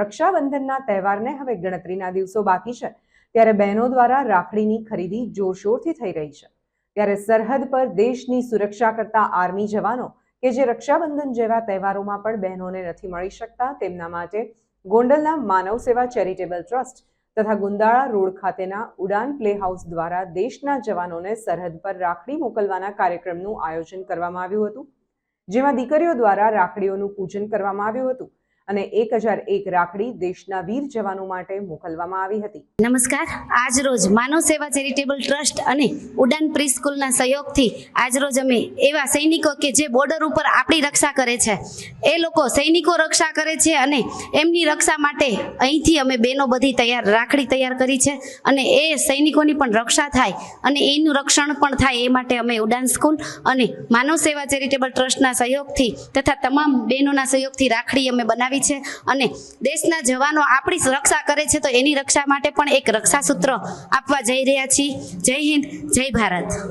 રક્ષાબંધનના તહેવારને હવે ગણતરીના દિવસો બાકી છે. ત્યારે બહેનો દ્વારા રાખડીની ખરીદી જોરશોરથી થઈ રહી છે. ત્યારે સરહદ પર દેશની સુરક્ષા કરતા આર્મી જવાનો કે જે રક્ષાબંધન જેવા તહેવારોમાં પણ બહેનોને નથી મળી શકતા, તેમના માટે ગોંડલના માનવ સેવા ચેરિટેબલ ટ્રસ્ટ તથા ગુંદાળા રોડ ખાતેના ઉડાન પ્લે હાઉસ દ્વારા દેશના જવાનોને સરહદ પર રાખડી મોકલવાના કાર્યક્રમનું આયોજન કરવામાં આવ્યું હતું. જેમાં દીકરીઓ દ્વારા રાખડીઓનું પૂજન કરવામાં આવ્યું હતું. અને એક હજાર એક રાખડી દેશના વીર જવાનો માટે મોકલવામાં આવી હતી. નમસ્કાર. આજ રોજ માનવ સેવા ચેરિટેબલ ટ્રસ્ટ અને ઉડાન પ્રી સ્કૂલના સહયોગથી આજ રોજ અમે એવા સૈનિકો કે જે બોર્ડર ઉપર આપણી રક્ષા કરે છે, એ લોકો સૈનિકો રક્ષા કરે છે અને એમની રક્ષા માટે અહીંથી અમે બેનો બધી તૈયાર, રાખડી તૈયાર કરી છે અને એ સૈનિકોની પણ રક્ષા થાય અને એનું રક્ષણ પણ થાય એ માટે અમે ઉડાન સ્કૂલ અને માનવ સેવા ચેરિટેબલ ટ્રસ્ટના સહયોગથી તથા તમામ બહેનોના સહયોગથી રાખડી અમે બનાવી છે અને દેશના જવાનો આપણી રક્ષા કરે છે તો એની રક્ષા માટે પણ એક રક્ષા સૂત્ર આપવા જઈ રહ્યા છીએ. જય હિન્દ, જય ભારત.